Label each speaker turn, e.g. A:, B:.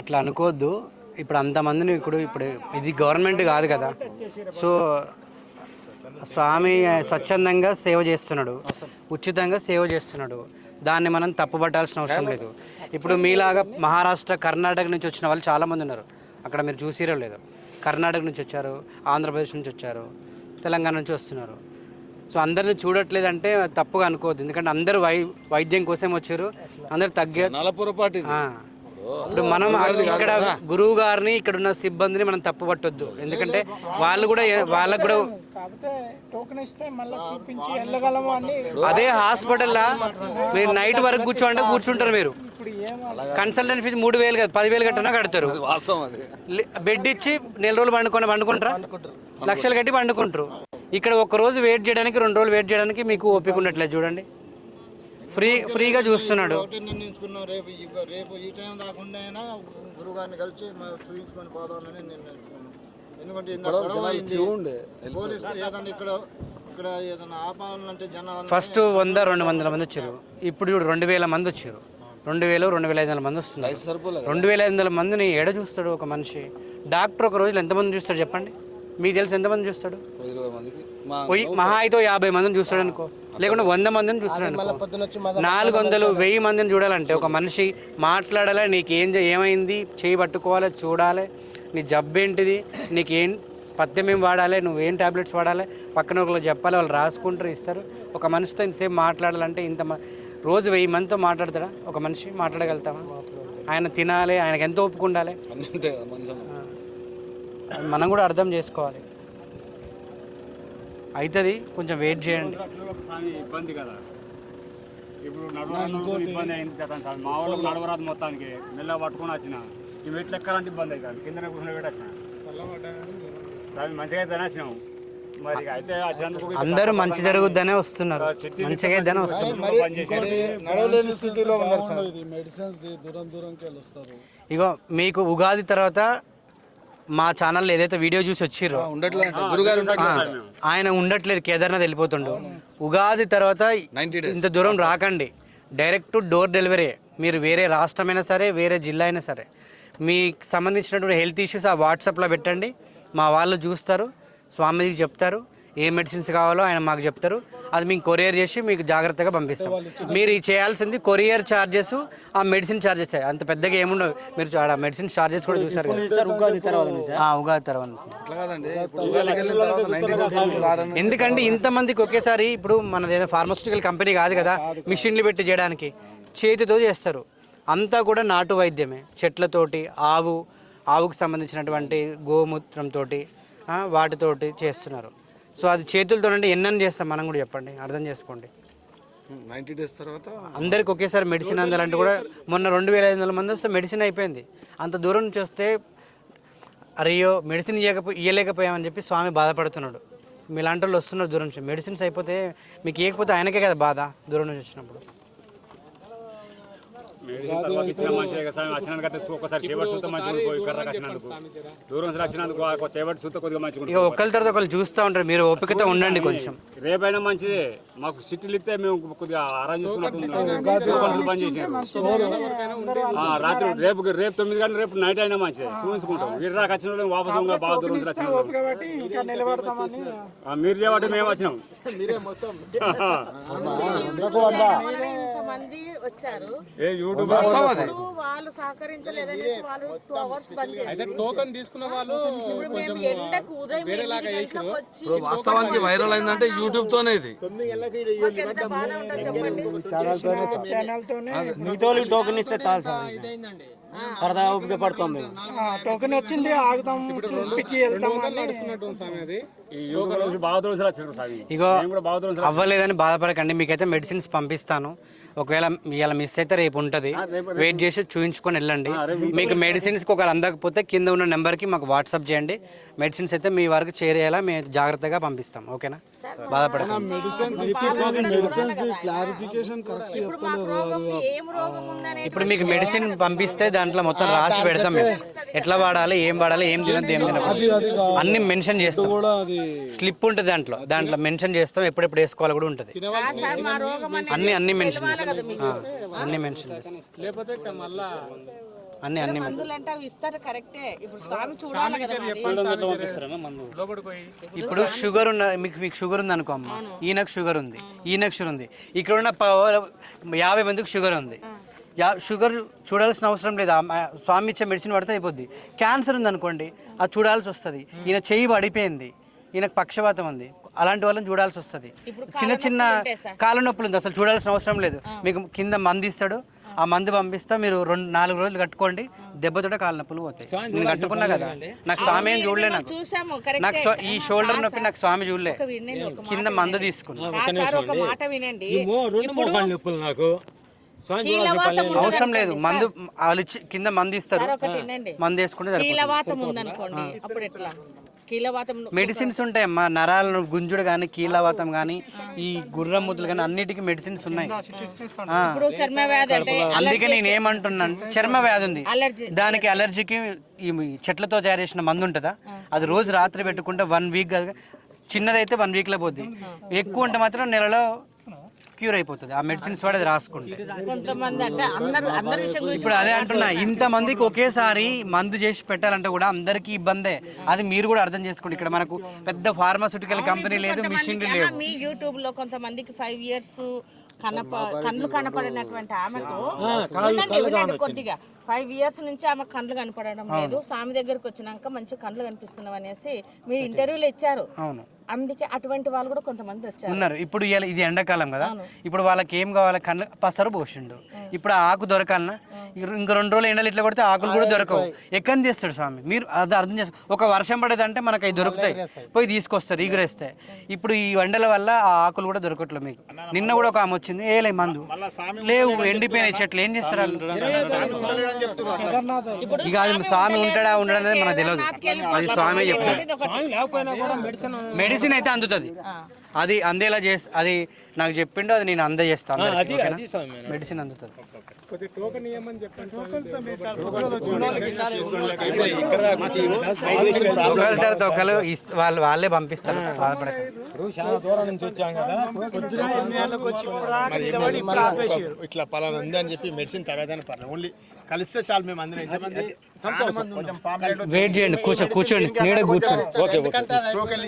A: అట్లా అనుకోవద్దు. ఇప్పుడు అంతమందిని ఇప్పుడు ఇప్పుడు ఇది గవర్నమెంట్ కాదు కదా. సో స్వామి స్వచ్ఛందంగా సేవ చేస్తున్నాడు. ఉచితంగా సేవ చేస్తున్నాడు. దాన్ని మనం తప్పుపట్టాల్సిన అవసరం లేదు. ఇప్పుడు మీలాగా మహారాష్ట్ర కర్ణాటక నుంచి వచ్చిన వాళ్ళు చాలామంది ఉన్నారు. అక్కడ మీరు చూసిరో లేదు. కర్ణాటక నుంచి వచ్చారు ఆంధ్రప్రదేశ్ నుంచి వచ్చారు తెలంగాణ నుంచి వస్తున్నారు. సో అందరిని చూడట్లేదంటే తప్పుగా అనుకోవద్దు. ఎందుకంటే అందరూ వై వైద్యం కోసం వచ్చారు. అందరు తగ్గే
B: నలపురపాటి
A: ఆ. ఇప్పుడు మనం ఇక్కడ గురువు గారిని ఇక్కడ ఉన్న సిబ్బందిని మనం తప్పు పట్టొద్దు. ఎందుకంటే వాళ్ళు కూడా వాళ్ళకు కూడా
C: కాకపోతే టోకెన్ ఇస్తే మళ్ళీ చూపించి వెళ్ళగలము అని
A: అదే హాస్పిటల్లో మీరు నైట్ వరకు కూర్చోంటే కూర్చుంటారు మీరు. కన్సల్టెంట్ ఫీజు మూడు వేలు కదా పదివేలు కట్టినా కడతారు. బెడ్ ఇచ్చి నెల రోజులు పండుకొని పండుకుంటారా. లక్షలు కట్టి పండుకుంటారు. ఇక్కడ ఒక రోజు వెయిట్ చేయడానికి రెండు రోజులు వెయిట్ చేయడానికి మీకు ఓపిక ఉండట్లేదు చూడండి. ఫ్రీ ఫ్రీగా చూస్తున్నాడు.
D: ఒకటి నిర్ణయించుకున్నాం రేపు ఈ- టైం గురుగారిని కలిసి చూపించుకొని పోదామని ఎందుకంటే ఏదన్నా ఇక్కడ ఇక్కడ ఏదైనా ఆపాలంటే జనాలు
A: ఫస్ట్ వంద రెండు వందల మంది వచ్చారు. ఇప్పుడు చూడు రెండు వేల మంది వచ్చారు. రెండు వేలు రెండు వేల ఐదు వందల మంది వస్తున్నారు. రెండు వేల ఐదు వందల మందిని ఎడ చూస్తాడు ఒక మనిషి? డాక్టర్ ఒక రోజులో ఎంతమంది చూస్తాడు చెప్పండి? మీకు తెలిసి ఎంతమంది చూస్తాడు?
B: ఇరవై మందికి.
A: పోయి మహా అయితే యాభై మందిని చూస్తాడు అనుకో. లేకుంటే వంద మందిని చూస్తాడు నాలుగు వందలు వెయ్యి మందిని చూడాలంటే ఒక మనిషి మాట్లాడాలి నీకు ఏం ఏమైంది? చేయి పట్టుకోవాలి చూడాలి. నీ జబ్బు ఏంటిది? నీకు ఏం పథ్యం ఏం వాడాలి? నువ్వేం టాబ్లెట్స్ వాడాలి? పక్కన ఒకరు చెప్పాలి వాళ్ళు రాసుకుంటారు ఇస్తారు. ఒక మనిషితో ఇంతసేపు మాట్లాడాలంటే ఇంత రోజు వెయ్యి మందితో మాట్లాడతాడా? ఒక మనిషి మాట్లాడగలుగుతామా ఆయన తినాలి ఆయనకి ఎంత అది మనం కూడా అర్థం చేసుకోవాలి. అవుతుంది కొంచెం వెయిట్ చేయండి.
E: స్వామి ఇబ్బంది కదా. ఇప్పుడు నడవడానికి ఇబ్బంది అయింది కదా స్వామి మా వాళ్ళు నడవరాదు మొత్తానికి. మెల్ల పట్టుకొని వచ్చిన. ఈ మెట్లు ఎక్కాలంటే ఇబ్బంది అవుతుంది. కింద కూర్చొని పెట్టి వచ్చిన. స్వామి మంచిగా అయితే వచ్చినాం మరి అయితే
A: అందరూ మంచి జరుగుద్దనే వస్తున్నారు. మంచిగా అయితేనే వస్తున్నారు.
D: మరి ఇంకోటి నడవలేని స్థితిలో ఉన్నారు సార్.
A: ఇగో మీకు ఉగాది తర్వాత మా ఛానల్లో ఏదైతే వీడియో చూసి వచ్చిర్రో
B: ఉండట్లేదు గురుగారు
A: ఆయన ఉండట్లేదు కేదార్నాథ్ వెళ్ళిపోతుండు. ఉగాది తర్వాత ఇంత దూరం రాకండి. డైరెక్ట్ డోర్ డెలివరీ మీరు వేరే రాష్ట్రమైనా సరే వేరే జిల్లా అయినా సరే. మీకు సంబంధించినటువంటి హెల్త్ ఇష్యూస్ ఆ వాట్సాప్లో పెట్టండి. మా వాళ్ళు చూస్తారు. స్వామీజీకి చెప్తారు. ఏ మెడిసిన్స్ కావాలో ఆయన మాకు చెప్తారు. అది మీకు కొరియర్ చేసి మీకు జాగ్రత్తగా పంపిస్తాం. మీరు ఈ చేయాల్సింది కొరియర్ ఛార్జెస్ ఆ మెడిసిన్ ఛార్జెస్ అంత పెద్దగా ఏముండవు. మీరు ఆడ మెడిసిన్ ఛార్జెస్ కూడా చూసారు కదా. ఆ, ఉగాది తర్వాత ఎందుకంటే ఇంతమందికి ఒకేసారి ఇప్పుడు మనది ఏదో ఫార్మాస్యూటికల్ కంపెనీ కాదు కదా. మిషన్లు పెట్టి చేయడానికి చేతితో చేస్తారు. అంతా కూడా నాటు వైద్యమే. చెట్లతోటి ఆవు ఆవుకు సంబంధించినటువంటి గోమూత్రంతో వాటితోటి చేస్తున్నారు. సో అది చేతులతో అంటే ఎన్నని చేస్తాం మనం కూడా చెప్పండి అర్థం చేసుకోండి.
B: నైన్టీ డేస్ తర్వాత
A: అందరికి ఒకేసారి మెడిసిన్ అందాలంటే కూడా మొన్న రెండు వేల ఐదు వందల మంది వస్తే మెడిసిన్ అయిపోయింది. అంత దూరం నుంచి వస్తే అయ్యో మెడిసిన్ ఇవ్వకపో ఇవ్వలేకపోయామని చెప్పి స్వామి బాధపడుతున్నాడు. మీలాంటి వాళ్ళు వస్తున్నారు దూరం నుంచి. మెడిసిన్స్ అయిపోతే మీకు ఇవ్వకపోతే ఆయనకే కదా బాధ దూరం నుంచి వచ్చినప్పుడు. ఒకరి తర్వాత ఒకరు చూస్తూ ఉంటారు. మీరు ఓపికతో ఉండండి కొంచెం.
E: రేపైనా మంచిదే. మాకు సిటీలు ఇస్తే మేము కొద్దిగా అరేంజ్ చేసుకున్నట్టు రాత్రి రేపు రేపు తొమ్మిది గంటలు రేపు నైట్ అయినా మంచిదే. చూసుకుంటాం వీరు రాక వచ్చిన వాళ్ళు వాపసు బాగా దూరం నుంచి వచ్చిన వాళ్ళు.
C: కాబట్టి ఇంకా నిలబడతామని.
E: ఆ, మీరు చేయబట్టి మేము వచ్చినాం.
F: ఇంతమంది వచ్చారు. వాళ్ళు సహకరించలేదనేసి వాళ్ళు టూ అవర్స్ బంద్ చేశారు.
G: టోకన్ తీసుకున్న వాళ్ళు
F: ఇప్పుడు మేము ఎండకు ఉదయం ఎనిమిది గంటలకు వచ్చి
B: వాస్తవానికి వైరల్ అయిందంటే యూట్యూబ్ తోనే ఇది.
D: తొమ్మిది గంటలకి
F: మాకు ఎంత బాధ ఉంటుందో చెప్పండి.
C: ఛానల్తోనే
G: మిగతా టోకన్ ఇస్తే చాలు సార్ ఇదైందండి. పడతాం మేము.
C: టోకెన్ వచ్చింది ఆగుతాం చూపించి వెళ్తాం
A: ఇగో అవ్వలేదని బాధపడకండి మీకైతే మెడిసిన్స్ పంపిస్తాను. ఒకవేళ ఇవాళ మిస్ అయితే రేపు ఉంటుంది. వెయిట్ చేసి చూయించుకొని వెళ్ళండి. మీకు మెడిసిన్స్కి ఒకవేళ అందకపోతే కింద ఉన్న నెంబర్కి మాకు వాట్సాప్ చేయండి. మెడిసిన్స్ అయితే మీ వరకు చేరేలా మేము జాగ్రత్తగా పంపిస్తాం. ఓకేనా? బాధపడకండి.
F: ఇప్పుడు మీకు
A: మెడిసిన్ పంపిస్తే దాంట్లో మొత్తం రాసి పెడతాం మేము. ఎట్లా వాడాలి ఏం వాడాలి ఏం తినద్దు ఏం తినకూడదు. అన్ని మెన్షన్ చేస్తాం. స్లిప్ ఉంటుంది దాంట్లో. దాంట్లో మెన్షన్ చేస్తాం ఎప్పుడెప్పుడు వేసుకోవాలి కూడా ఉంటుంది.
F: కాదు సార్ మా రోగం అనేది
A: అన్ని అన్ని మెన్షన్ చేస్తాం. అన్ని మెన్షన్ చేస్తాం. అన్ని అన్ని
F: ఇప్పుడు స్వామి చూడాలి కదా మరి.
A: ఇప్పుడు షుగర్ ఉన్న మీకు మీకు షుగర్ ఉంది అనుకో అమ్మ ఈయనకు షుగర్ ఉంది. ఈయనకు షుగర్ ఉంది. ఇక్కడ ఉన్న యాభై మందికి షుగర్ ఉంది. యా షుగర్ చూడాల్సిన అవసరం లేదు. స్వామి ఇచ్చే మెడిసిన్ పడితే అయిపోద్ది. క్యాన్సర్ ఉంది అనుకోండి అది చూడాల్సి వస్తుంది. ఈయన చెయ్యి పడిపోయింది. ఈయనకు పక్షపాతం ఉంది. అలాంటి వాళ్ళని చూడాల్సి వస్తుంది. చిన్న చిన్న కాళ్ళ నొప్పులు ఉంది. అసలు చూడాల్సిన అవసరం లేదు. మీకు కింద మంది ఇస్తాడు. ఆ. మందు పంపిస్తా. మీరు రెండు నాలుగు రోజులు కట్టుకోండి. దెబ్బతోటే కాళ్ళ నొప్పులు పోతాయి. నేను కట్టుకున్నా కదా. నాకు స్వామి ఏం చూడలే నాకు.
F: చూసాము.
A: నాకు ఈ షోల్డర్ నొప్పి నాకు స్వామి చూడలే.
F: ఒక వినండి ఒక
A: కింద మందు తీసుకున్నా. అవసరం లేదు. మందు వాళ్ళు ఇచ్చి కింద మందు ఇస్తారు. మందు వేసుకుంటే సరిపోతుంది.
F: కీలవాతం ఉందనుకోండి అప్పుడు ఎట్లా? కీలవాతం
A: మెడిసిన్స్ ఉంటాయమ్మా నరాలను గుంజుడు కానీ కీలవాతం కానీ ఈ గుర్రం ముద్దలు కానీ అన్నిటికీ మెడిసిన్స్ ఉన్నాయి. ఆ.
F: ఇప్పుడు చర్మ వ్యాధి అంటే
A: అందుకే నేను ఏమంటున్నాను చర్మ వ్యాధి ఉంది.
F: అలర్జీ.
A: దానికి అలర్జీకి ఈ చెట్లతో తయారు చేసిన మందు ఉంటుందా? అది రోజు రాత్రి పెట్టుకుంటే వన్ వీక్ చిన్నదైతే వన్ వీక్లో పోద్ది. ఎక్కువ ఉంటే మాత్రం నెలలో క్యూర్ అయిపోతుంది. ఆ మెడిసిన్స్ వాడి అది రాసుకుంటే.
F: కొంతమంది అంటే అందరు అందరి విషయం గురించి
A: ఇప్పుడు అదే అంటున్నా ఇంత మందికి ఒకేసారి మందు చేసి పెట్టాలంటే కూడా అందరికీ ఇబ్బందే. అది మీరు కూడా అర్థం చేసుకోండి. ఇక్కడ మనకు పెద్ద ఫార్మాస్యూటికల్ కంపెనీ లేదు మిషన్లు
F: కొంతమందికి
A: లేవు.
F: మీ యూట్యూబ్లో కొంతమందికి ఫైవ్ ఇయర్స్ కనప కళ్ళు కనపడినటువంటి ఆమెకు వినండి కొద్దిగా. ఫైవ్ ఇయర్స్ నుంచి ఆమె కళ్ళు కనపడడం లేదు. స్వామి దగ్గరికి వచ్చినాక మంచి కళ్ళు కనిపిస్తున్నాం అనేసి మీరు ఇంటర్వ్యూలు ఇచ్చారు.
A: అవును.
F: అందుకే అటువంటి వాళ్ళు కూడా కొంతమంది వచ్చారు.
A: ఉన్నారు. ఇప్పుడు ఇవాళ ఇది ఎండాకాలం కదా. ఇప్పుడు వాళ్ళకి ఏం కావాలి? కళ్ళు పసరు పోసిండు. ఇప్పుడు ఆ ఆకు దొరకాలనా? ఇక- రెండు రోజులు ఎండలు ఇట్లా కొడితే ఆకులు కూడా దొరకవు. ఎక్కడి చేస్తాడు స్వామి? మీరు అది అర్థం చేసుకో ఒక వర్షం పడేదంటే మనకు అవి దొరుకుతాయి. పోయి తీసుకొస్తారు ఈగురేస్తే ఇప్పుడు ఈ ఎండల వల్ల ఆ ఆకులు కూడా దొరకట్లేదు మీకు. నిన్న కూడా ఒక ఆమె వచ్చింది. ఏ లే మందు. లేవు ఎండిపోయిన చెట్లు. ఏం చేస్తారు? ఇక అది స్వామి ఉంటాడా ఉండడా అనేది మనకు తెలియదు. అది స్వామి చెప్తాడు
G: కూడా మెడిసిన్
A: మెడిసిన్ అయితే అందుతుంది. అది అందేలా చేసి అది నాకు చెప్పిండు అది నేను అందజేస్తాను
G: అది అది స్వామి
A: మెడిసిన్ అందుతుంది. తర్వాత వాళ్ళు వాళ్ళే పంపిస్తారు
H: ఇట్లా పలానా ఉంది అని చెప్పి మెడిసిన్ తర్వాత పర్లేదు ఓన్లీ కలిస్తే చాలు మేము అందరం ఎంతమంది.
A: వెయిట్ చేయండి కూర్చో కూర్చోండి. నీడ కూర్చోండి.